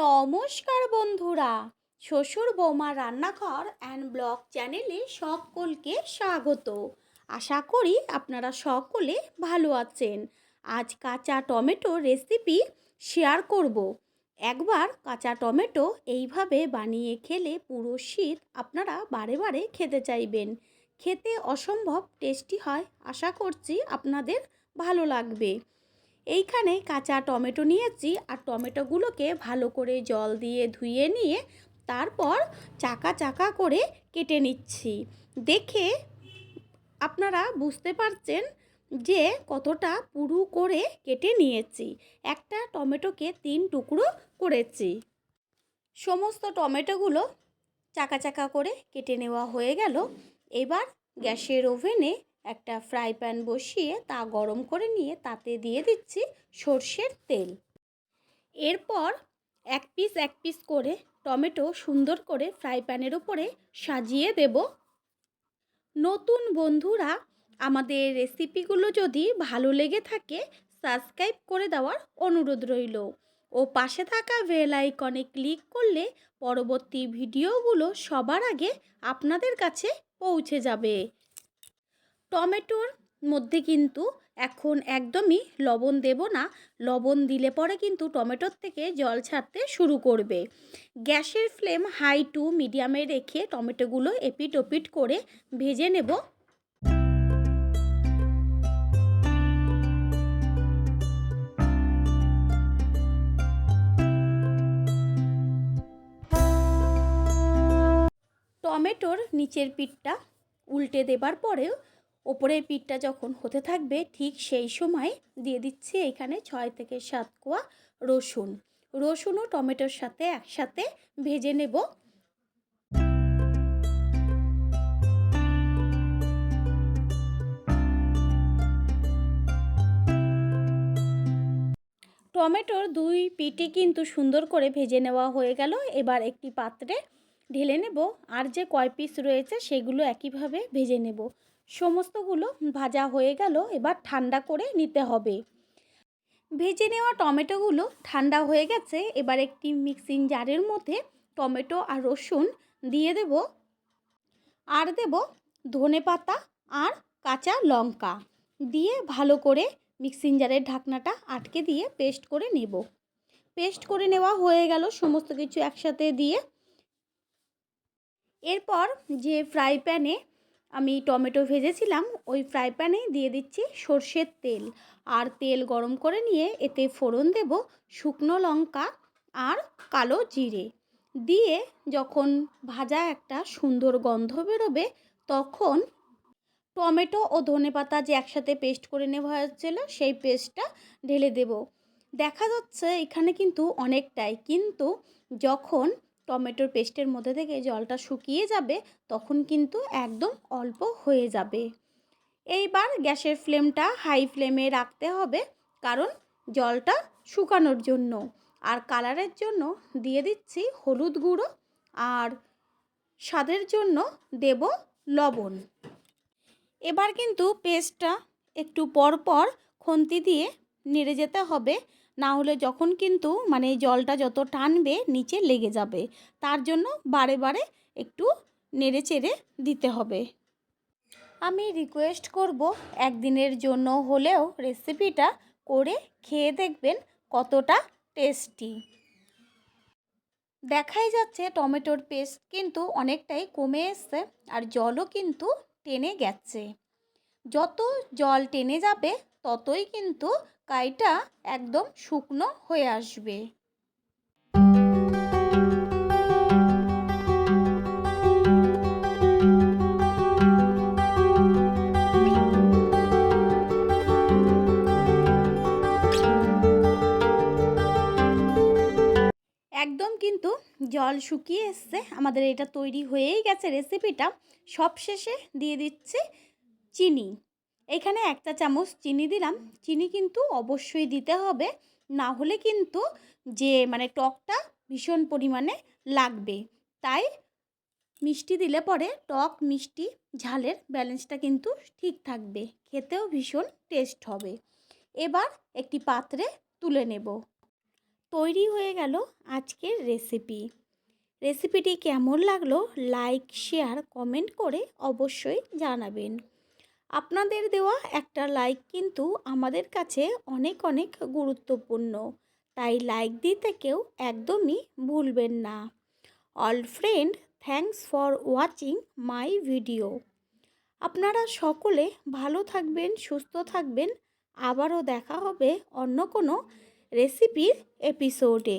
নমস্কার বন্ধুরা, শ্বশুর বৌমা রান্নাঘর অ্যান্ড ব্লগ চ্যানেলে সকলকে স্বাগত। আশা করি আপনারা সকলে ভালো আছেন। আজ কাঁচা টমেটো রেসিপি শেয়ার করব। একবার কাঁচা টমেটো এইভাবে বানিয়ে খেলে পুরো শীত আপনারা বারে বারে খেতে চাইবেন। খেতে অসম্ভব টেস্টি হয়, আশা করছি আপনাদের ভালো লাগবে। এইখানে কাঁচা টমেটো নিয়েছি আর টমেটোগুলোকে ভালো করে জল দিয়ে ধুয়ে নিয়ে তারপর চাকা চাকা করে কেটে নিচ্ছি। দেখে আপনারা বুঝতে পারছেন যে কতটা পুরু করে কেটে নিয়েছি। একটা টমেটোকে তিন টুকরো করেছি। সমস্ত টমেটোগুলো চাকা চাকা করে কেটে নেওয়া হয়ে গেল। এবার গ্যাসের ওভেনে একটা ফ্রাই প্যান বসিয়ে তা গরম করে নিয়ে তাতে দিয়ে দিচ্ছি সর্ষের তেল। এরপর এক পিস এক পিস করে টমেটো সুন্দর করে ফ্রাই প্যানের উপরে সাজিয়ে দেব। নতুন বন্ধুরা, আমাদের রেসিপিগুলো যদি ভালো লেগে থাকে সাবস্ক্রাইব করে দেওয়ার অনুরোধ রইল। ও পাশে থাকা বেল আইকনে ক্লিক করলে পরবর্তী ভিডিওগুলো সবার আগে আপনাদের কাছে পৌঁছে যাবে। টমেটোর মধ্যে কিন্তু এখন একদমই লবণ দেব না। লবণ দিলে পরে কিন্তু টমেটোর থেকে জল ছাড়তে শুরু করবে। গ্যাসের ফ্লেম হাই টু মিডিয়ামে রেখে টমেটোগুলো এপিট ওপিট করে ভেজে নেব। টমেটোর নিচের পিঠটা উল্টে দেবার পরেও ওপরের পিঠটা যখন হতে থাকবে, ঠিক সেই সময় দিয়ে দিচ্ছি এখানে ছয় থেকে সাত কোয়া রসুন। রসুন ও টমেটোর সাথে একসাথে ভেজে নেব। টমেটোর দুই পিঠে কিন্তু সুন্দর করে ভেজে নেওয়া হয়ে গেল। এবার একটি পাত্রে ঢেলে নেব। আর যে কয় পিস রয়েছে, সেগুলো একইভাবে ভেজে নেব। সমস্তগুলো ভাজা হয়ে গেল, এবার ঠান্ডা করে নিতে হবে। ভেজে নেওয়া টমেটোগুলো ঠান্ডা হয়ে গেছে, এবার একটি মিক্সিং জারের মধ্যে টমেটো আর রসুন দিয়ে দেব। আর দেব ধনে পাতা আর কাঁচা লঙ্কা দিয়ে ভালো করে মিক্সিং জারের ঢাকনাটা আটকে দিয়ে পেস্ট করে নেব। পেস্ট করে নেওয়া হয়ে গেল সমস্ত কিছু একসাথে দিয়ে। এরপর যে ফ্রাই প্যানে আমি টমেটো ভেজেছিলাম, ওই ফ্রাই প্যানে দিয়ে দিচ্ছি সর্ষের তেল। আর তেল গরম করে নিয়ে এতে ফোড়ন দেব শুকনো লঙ্কা আর কালো জিরে। দিয়ে যখন ভাজা একটা সুন্দর গন্ধ বেরোবে, তখন টমেটো ও ধনে পাতা যে একসাথে পেস্ট করে নেওয়া হয়েছিল, সেই পেস্টটা ঢেলে দেব। দেখা যাচ্ছে এখানে কিন্তু অনেকটাই, কিন্তু যখন টমেটোর পেস্টের মধ্যে থেকে জলটা শুকিয়ে যাবে, তখন কিন্তু একদম অল্প হয়ে যাবে। এইবার গ্যাসের ফ্লেমটা হাই ফ্লেমে রাখতে হবে, কারণ জলটা শুকানোর জন্য। আর কালারের জন্য দিয়ে দিচ্ছি হলুদ গুঁড়ো, আর স্বাদের জন্য দেব লবণ। এবার কিন্তু পেস্টটা একটু পর পর খন্তি দিয়ে নেড়ে যেতে হবে। না হলে যখন কিন্তু মানে জলটা যত টানবে নিচে লেগে যাবে। তার জন্য বারে বারে একটু নেড়ে চেড়ে দিতে হবে। আমি রিকোয়েস্ট করব একদিনের জন্য হলেও রেসিপিটা করে খেয়ে দেখবেন কতটা টেস্টি দেখাই যাচ্ছে টমেটোর পেস্ট কিন্তু অনেকটাই কমে এসছে আর জলও কিন্তু টেনে গেছে। যত জল টেনে যাবে ততই কিন্তু কাইটা একদম শুকনো হয়ে আসবে। একদম কিন্তু জল শুকিয়ে এসছে। আমাদের এটা তৈরি হয়েই গেছে রেসিপিটা সবশেষে দিয়ে দিচ্ছি চিনি। এখানে একটা চামচ চিনি দিলাম। চিনি কিন্তু অবশ্যই দিতে হবে। না হলে কিন্তু যে মানে টকটা ভীষণ পরিমাণে লাগবে। তাই মিষ্টি দিলে পরে টক, মিষ্টি, ঝালের ব্যালেন্সটা কিন্তু ঠিক থাকবে। খেতেও ভীষণ টেস্ট হবে। এবার একটি পাত্রে তুলে নেব। তৈরি হয়ে গেল আজকের রেসিপি। রেসিপিটি কেমন লাগল লাইক, শেয়ার, কমেন্ট করে অবশ্যই জানাবেন। আপনাদের দেওয়া একটা লাইক কিন্তু আমাদের কাছে অনেক অনেক গুরুত্বপূর্ণ। তাই লাইক দিতে কেউ একদমই ভুলবেন না। All friend thanks for watching my video আপনারা সকলে ভালো থাকবেন, সুস্থ থাকবেন। আবারও দেখা হবে অন্য কোনো রেসিপির এপিসোডে